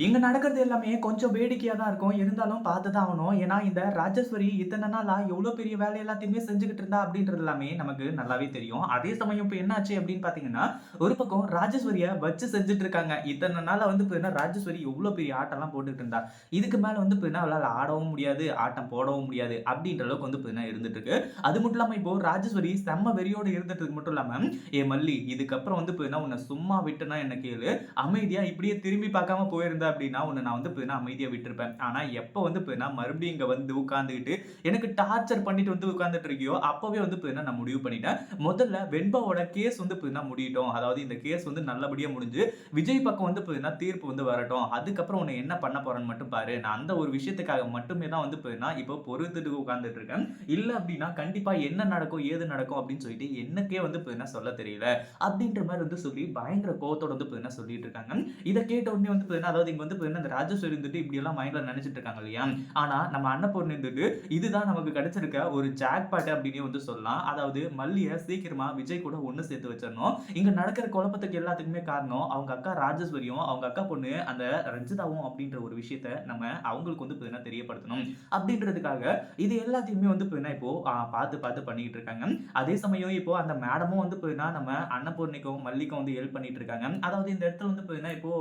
இங்க நடக்கிறது எல்லாமே கொஞ்சம் வேடிக்கையா தான் இருக்கும். இருந்தாலும் பார்த்து தான் ஆகணும். ஏன்னா, இந்த ராஜேஸ்வரி இத்தனை நாளா எவ்வளோ பெரிய வேலை எல்லாத்தையுமே செஞ்சுக்கிட்டு இருந்தா அப்படின்றது எல்லாமே நமக்கு நல்லாவே தெரியும். அதே சமயம் இப்ப என்ன ஆச்சு அப்படின்னு பார்த்தீங்கன்னா, ஒரு பக்கம் ராஜேஸ்வரியை வச்சு செஞ்சுட்டு இருக்காங்க. இத்தனை நாளாக வந்து பார்த்தீங்கன்னா, ராஜேஸ்வரி எவ்ளோ பெரிய ஆட்டம்லாம் போட்டுட்டு இருந்தா. இதுக்கு மேல வந்து பார்த்தீங்கன்னா, அவளால் ஆடவும் முடியாது, ஆட்டம் போடவும் முடியாது அப்படின்ற அளவுக்கு வந்து பார்த்தீங்கன்னா இருந்துட்டு இருக்கு. அது மட்டும் இல்லாம இப்போ ராஜேஸ்வரி செம்ம வெறியோடு இருந்துட்டு மட்டும் இல்லாம, "ஏ மல்லி இதுக்கப்புறம் வந்து பார்த்தீங்கன்னா, உன்னை சும்மா விட்டுனா என்ன கேளு. அமைதியா இப்படியே திரும்பி பார்க்காம போயிருந்தா அப்படின்னா, ஒன்று நான் வந்து பார்த்தீங்கன்னா அமைதியாக விட்டுருப்பேன். ஆனா எப்ப வந்து பார்த்தீங்கன்னா, மறுபடியும் இங்க வந்து உட்காந்துக்கிட்டு எனக்கு டார்ச்சர் பண்ணிட்டு வந்து உட்காந்துட்டு இருக்கியோ, அப்போவே வந்து பார்த்தீங்கன்னா நான் முடிவு பண்ணிட்டேன். முதல்ல வெண்பாவோட கேஸ் வந்து பார்த்தீங்கன்னா முடியட்டும். அதாவது இந்த கேஸ் வந்து நல்லபடியா முடிஞ்சு, விஜய் பக்கம் வந்து பார்த்தீங்கன்னா தீர்ப்பு வந்து வரட்டும். அதுக்கப்புறம் உன்ன என்ன பண்ண போறேன்னு மட்டும் பாரு. நான் அந்த ஒரு விஷயத்துக்காக மட்டுமே தான் வந்து பார்த்தீங்கன்னா, இப்போ பொறுத்துட்டு உட்கார்ந்துட்டு இருக்கேன். இல்ல அப்படின்னா கண்டிப்பா என்ன நடக்கும், ஏது நடக்கும் அப்படின்னு சொல்லிட்டு எனக்கே வந்து பார்த்தீங்கன்னா சொல்ல தெரியல. அப்படின்ற மாதிரி வந்து சொல்லி பயங்கர கோவத்தோட வந்து பார்த்தீங்கன்னா சொல்லிட்டு இருக்காங்க. இதை கேட்ட உடனே வந்து பார்த்தீங்கன்னா, அதாவது இங்க வந்து பார்த்தீங்கன்னா, இந்த ராஜேஸ்வரி இருந்துட்டு இப்படியெல்லாம் மைண்ட்ல நினைச்சிட்டு இருக்காங்க இல்லையா? ஆனா நம்ம அன்னபூர்ணி இருந்துட்டு, இதுதான் நமக்கு கிடைச்சிருக்க ஒரு ஜாக்பாட் அப்படின்னே வந்து சொல்லலாம். அதாவது மல்லிய சீக்கிரமா விஜய் கூட ஒண்ணு சேர்த்து வச்சிடணும் இங்க நடக்கிற குழப்பத்துக்கு எல்லாத்துக்குமே காரணம் அவங்க அக்கா ராஜேஸ்வரியும், அவங்க அக்கா பொண்ணு அந்த ரஞ்சிதாவும் அப்படின்ற ஒரு விஷயத்த நம்ம அவங்களுக்கு வந்து பார்த்தீங்கன்னா தெரியப்படுத்தணும். அப்படின்றதுக்காக இது எல்லாத்தையுமே வந்து பார்த்தீங்கன்னா இப்போ பார்த்து பார்த்து பண்ணிக்கிட்டு இருக்காங்க. அதே சமயம் இப்போ அந்த மேடமும் வந்து பார்த்தீங்கன்னா, நம்ம அன்னபூர்ணிக்கும், மல்லிக்கும் வந்து ஹெல்ப் பண்ணிட்டு இருக்காங்க. அதாவது இந்த இடத்துல வந்து பார்த்தீங்கன்னா இப்போ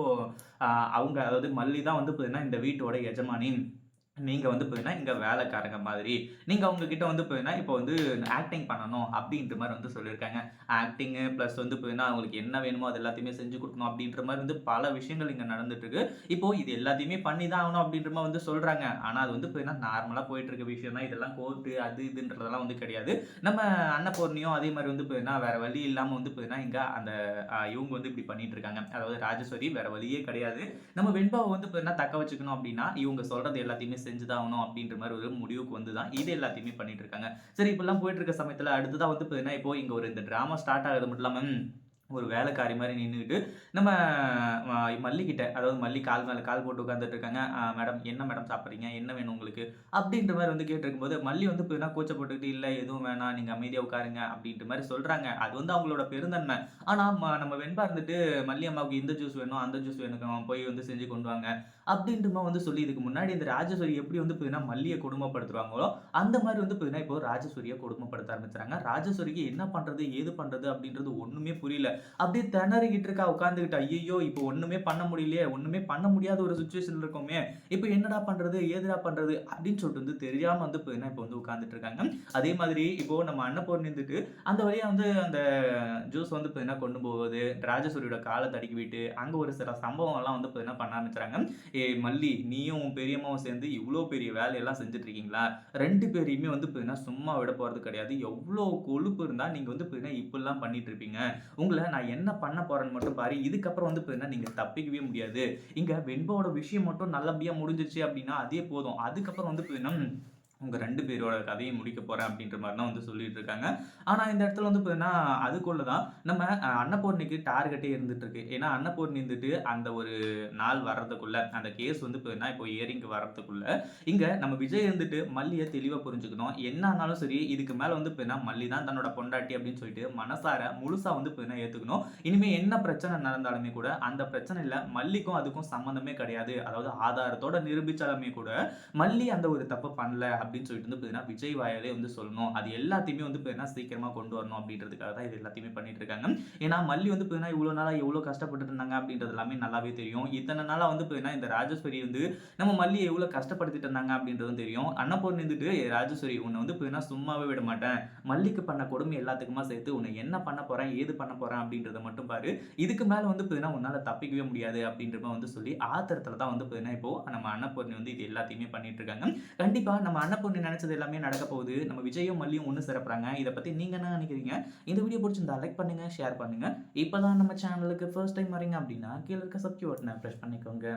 அவங்க அதாவது மல்லி தான் வந்து பார்த்தீங்கன்னா இந்த வீட்டோட எஜமானி. நீங்கள் வந்து பார்த்தீங்கன்னா, இங்கே வேலைக்காரங்க மாதிரி. நீங்கள் அவங்கக்கிட்ட வந்து போயின்னா இப்போ வந்து ஆக்டிங் பண்ணணும் அப்படின்ற மாதிரி வந்து சொல்லியிருக்காங்க. ஆக்டிங்கு ப்ளஸ் வந்து போயின்னா அவங்களுக்கு என்ன வேணுமோ அது எல்லாத்தையுமே செஞ்சு கொடுக்கணும் அப்படின்ற மாதிரி வந்து பல விஷயங்கள் இங்கே நடந்துட்டுருக்கு இப்போ இது எல்லாத்தையுமே பண்ணி தான் ஆகணும் அப்படின்ற மாதிரி வந்து சொல்கிறாங்க ஆனால் அது வந்து போயின்னா நார்மலாக போயிட்டுருக்க விஷயம் தான். இதெல்லாம் கோர்ட்டு அது இதுன்றதெல்லாம் வந்து கிடையாது. நம்ம அன்னபூர்ணியும் அதே மாதிரி வந்து போயின்னா வேறு வழி இல்லாமல் வந்து பார்த்தீங்கன்னா, இங்கே அந்த இவங்க வந்து இப்படி பண்ணிட்டு இருக்காங்க. அதாவது ராஜேஸ்வரி வேறு வழியே கிடையாது. நம்ம வெண்பாவை வந்து போயின்னா தக்க வச்சுக்கணும் அப்படின்னா, இவங்க சொல்கிறது எல்லாத்தையுமே செஞ்சு தான் ஆகணும் அப்படின்ற மாதிரி ஒரு முடிவுக்கு வந்து தான் இது எல்லாத்தையுமே பண்ணிட்டு இருக்காங்க. சரி இப்பெல்லாம் போயிட்டு இருக்க சமயத்தில் அடுத்ததாக வந்து பார்த்தீங்கன்னா, இப்போ இங்கே ஒரு இந்த ட்ராமா ஸ்டார்ட் ஆகிறது மட்டும் இல்லாமல் ஒரு வேலைக்காரி மாதிரி நின்றுக்கிட்டு நம்ம மல்லிக்கிட்ட மல்லிகிட்ட அதாவது மல்லி கால் மேலே கால் போட்டு உட்காந்துட்டு இருக்காங்க. மேடம் என்ன மேடம் சாப்பிட்றீங்க என்ன வேணும் உங்களுக்கு?" அப்படின்ற மாதிரி வந்து கேட்டிருக்கும்போது, மல்லி வந்து பார்த்தீங்கன்னா கூச்சப்பட்டுக்கிட்டு, இல்லை எதுவும் வேணாம். நீங்கள் அமைதியாக உட்காருங்க." அப்படின்ற மாதிரி சொல்கிறாங்க அது வந்து அவங்களோட பெருந்தன்மை. ஆனால் ம நம்ம வெண்பா இருந்துட்டு, "மல்லி அம்மாவுக்கு இந்த ஜூஸ் வேணும், அந்த ஜூஸ் வேணும். போய் வந்து செஞ்சு கொண்டு வாங்க." அப்படின்ற வந்து சொல்லி இதுக்கு முன்னாடி இந்த ராஜஸ்வரி எப்படி வந்து பார்த்தீங்கன்னா, மல்லியை குடும்பப்படுத்துவாங்களோ அந்த மாதிரி வந்து பார்த்தீங்கன்னா, இப்போ ராஜஸ்வரியை கொடுமைப்படுத்த ஆரம்பிச்சுறாங்க. ராஜஸ்வரிக்கு என்ன பண்ணுறது ஏது பண்ணுறது அப்படின்றது ஒன்றுமே புரியல. அப்படியே திணறிக்கிட்டு இருக்கா உட்காந்துக்கிட்டா ஐயோ இப்போ ஒன்றுமே பண்ண முடியலையே! ஒன்றுமே பண்ண முடியாத ஒரு சுச்சுவேஷன் இருக்கோமே! இப்போ என்னடா பண்ணுறது ஏதுடா பண்ணுறது அப்படின்னு சொல்லிட்டு வந்து தெரியாமல் வந்து பார்த்தீங்கன்னா, இப்போ வந்து உட்காந்துட்டு இருக்காங்க. அதே மாதிரி இப்போ நம்ம அன்னபூர்ணி நின்றுட்டு அந்த வழியாக வந்து அந்த ஜூஸ் வந்து பார்த்தீங்கன்னா கொண்டு போகுது. ராஜேஸ்வரியோட காலை தடுக்கி விட்டு, அங்கே ஒரு சில சம்பவங்கள்லாம் வந்து பார்த்தீங்கன்னா பண்ண ஆரம்பிச்சுறாங்க. "ஏய் மல்லி! நீயும் பெரியம்மாவும் சேர்ந்து இவ்வளோ பெரிய வேலையெல்லாம் செஞ்சுட்டு இருக்கீங்களா? ரெண்டு பேரையுமே வந்து பார்த்தீங்கன்னா சும்மா விட போகிறது கிடையாது. எவ்வளோ கொழுப்பு இருந்தால் நீங்கள் வந்து பார்த்தீங்கன்னா இப்படிலாம் பண்ணிட்டு இருப்பீங்க. உங்களை நான் என்ன பண்ண போறேன்னு மட்டும் பாரு. இதுக்கப்புறம் வந்து பார்த்தீங்கன்னா நீங்க தப்பிக்கவே முடியாது. இங்க வெண்பாவோட விஷயம் மட்டும் நல்லபடியா முடிஞ்சிருச்சு அப்படின்னா அதே போதும். அதுக்கப்புறம் வந்து பார்த்தீங்கன்னா உங்கள் ரெண்டு பேரோட கதையை முடிக்க போகிறேன் அப்படின்ற மாதிரிலாம் தான் வந்து சொல்லிட்டு இருக்காங்க. ஆனால் இந்த இடத்துல வந்து பார்த்தீங்கன்னா, அதுக்குள்ள தான் நம்ம அன்னபூர்ணிக்கு டார்கெட்டே இருந்துட்டு இருக்கு. ஏன்னா அன்னபூர்ணி இருந்துட்டு அந்த ஒரு நாள் வர்றதுக்குள்ள, அந்த கேஸ் வந்து பார்த்தீங்கன்னா இப்போ இயரிங்க்கு வர்றதுக்குள்ள, இங்கே நம்ம விஜய் இருந்துட்டு மல்லியை தெளிவாக புரிஞ்சுக்கணும். என்ன ஆனாலும் சரி, இதுக்கு மேலே வந்து பார்த்தீங்கன்னா, மல்லி தான் தன்னோட பொண்டாட்டி அப்படின்னு சொல்லிட்டு மனசார முழுசாக வந்து பார்த்தீங்கன்னா ஏற்றுக்கணும் இனிமேல் என்ன பிரச்சனை நடந்தாலுமே கூட, அந்த பிரச்சனையில் மல்லிக்கும் அதுக்கும் சம்மந்தமே கிடையாது. அதாவது ஆதாரத்தோட நிரூபிச்சாலுமே கூட, மல்லி அந்த ஒரு தப்பை பண்ணல அப்படின்னு சொல்லிட்டு வந்து பார்த்தீங்கன்னா, விஜய் வாயாலே வந்து சொல்லணும். அது எல்லாத்தையுமே வந்து பார்த்தீங்கன்னா சீக்கிரமா கொண்டு வரணும் அப்படின்றதுக்காக தான் இது எல்லாத்தையுமே பண்ணிட்டு இருக்காங்க. ஏன்னா மல்லி வந்து பார்த்தீங்கன்னா, இவ்வளோ நாளாக எவ்வளோ கஷ்டப்பட்டுட்டு இருந்தாங்க அப்படின்றது எல்லாமே நல்லாவே தெரியும். இத்தனை நாளாக வந்து பார்த்தீங்கன்னா, இந்த ராஜேஸ்வரி வந்து நம்ம மல்லியை எவ்வளோ கஷ்டப்படுத்திட்டு இருந்தாங்க அப்படின்றதும் தெரியும். அன்னபூர்ணி இருந்துட்டு, ராஜஸ்வரி ராஜேஸ்வரி வந்து பார்த்தீங்கன்னா சும்மாவே விட மாட்டேன். மல்லிக்கு பண்ண கொடுமை எல்லாத்துக்குமா சேர்த்து உன்னை என்ன பண்ண போறேன்? ஏது பண்ண போறேன்? அப்படின்றத மட்டும் பாரு. இதுக்கு மேல வந்து பார்த்தீங்கன்னா, உன்னால தப்பிக்கவே முடியாது." அப்படின்ற வந்து சொல்லி ஆத்திரத்தில் தான் வந்து பார்த்தீங்கன்னா, இப்போ நம்ம அன்னபூர்ணி வந்து இது எல்லாத்தையுமே பண்ணிட்டு இருக்காங்க. கண்டிப்பா நம்ம பொண்ணு நினைச்சது எல்லாமே நடக்க போகுது. நம்ம விஜயும் மல்லியும் ஒண்ணு சிறப்புறாங்க இத பத்தி நீங்க என்ன நினைக்கிறீங்க? இந்த வீடியோ பிடிச்சிருந்தா லைக் பண்ணுங்க, ஷேர் பண்ணுங்க. இப்பதான் நம்ம சேனலுக்கு ஃபர்ஸ்ட் டைம் வரீங்க அப்படின்னா, கீழே இருக்க சப்ஸ்கிரைப் பட்டன பிரஸ் பண்ணிக்கோங்க.